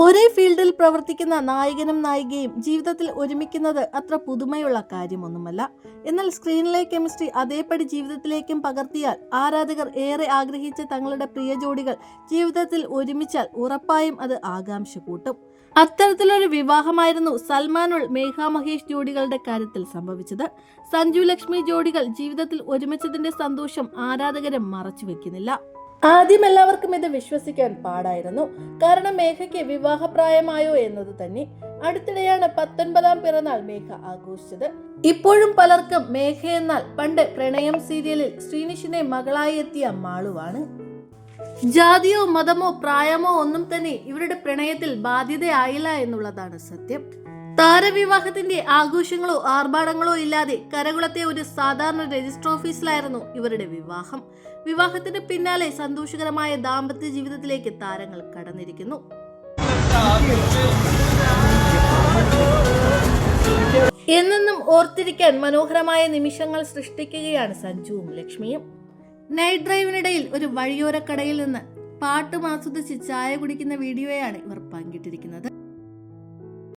ഒരേ ഫീൽഡിൽ പ്രവർത്തിക്കുന്ന നായകനും നായികയും ജീവിതത്തിൽ ഒരുമിക്കുന്നത് അത്ര പുതുമയുള്ള കാര്യമൊന്നുമല്ല. എന്നാൽ സ്ക്രീനിലെ കെമിസ്ട്രി അതേപടി ജീവിതത്തിലേക്കും പകർത്തിയാൽ ആരാധകർ ഏറെ ആഗ്രഹിച്ച തങ്ങളുടെ പ്രിയ ജോഡികൾ ജീവിതത്തിൽ ഒരുമിച്ചാൽ ഉറപ്പായും അത് ആകാംക്ഷ കൂട്ടും. അത്തരത്തിലൊരു വിവാഹമായിരുന്നു സൽമാനുൾ മേഘ മഹേഷ് ജോഡികളുടെ കാര്യത്തിൽ സംഭവിച്ചത്. സഞ്ജു ലക്ഷ്മി ജോഡികൾ ജീവിതത്തിൽ ഒരുമിച്ചതിന്റെ സന്തോഷം ആരാധകരെ മറച്ചു വെക്കുന്നില്ല. ആദ്യം എല്ലാവർക്കും ഇത് വിശ്വസിക്കാൻ പാടായിരുന്നു. കാരണം മേഘയ്ക്ക് വിവാഹപ്രായമായോ എന്നത് തന്നെ. അടുത്തിടെയാണ് പത്തൊൻപതാം പിറന്നാൾ മേഘ ആഘോഷിച്ചത്. ഇപ്പോഴും പലർക്കും മേഘ എന്നാൽ പണ്ട് പ്രണയം സീരിയലിൽ ശ്രീനിഷിനെ മകളായി എത്തിയ മാളുവാണ്. ജാതിയോ മതമോ പ്രായമോ ഒന്നും തന്നെ ഇവരുടെ പ്രണയത്തിൽ ബാധ്യതയായില്ല എന്നുള്ളതാണ് സത്യം. താരവിവാഹത്തിന്റെ ആഘോഷങ്ങളോ ആർഭാടങ്ങളോ ഇല്ലാതെ കരകുളത്തെ ഒരു സാധാരണ രജിസ്റ്റർ ഓഫീസിലായിരുന്നു ഇവരുടെ വിവാഹം. വിവാഹത്തിന് പിന്നാലെ സന്തോഷകരമായ ദാമ്പത്യ ജീവിതത്തിലേക്ക് താരങ്ങൾ കടന്നിരിക്കുന്നു. എന്നെന്നും ഓർത്തിരിക്കാൻ മനോഹരമായ നിമിഷങ്ങൾ സൃഷ്ടിക്കുകയാണ് സഞ്ജുവും ലക്ഷ്മിയും. നൈറ്റ് ഡ്രൈവിനിടയിൽ ഒരു വഴിയോര കടയിൽ നിന്ന് പാട്ടും ആസ്വദിച്ച് ചായ കുടിക്കുന്ന വീഡിയോയാണ് ഇവർ പങ്കിട്ടിരിക്കുന്നത്.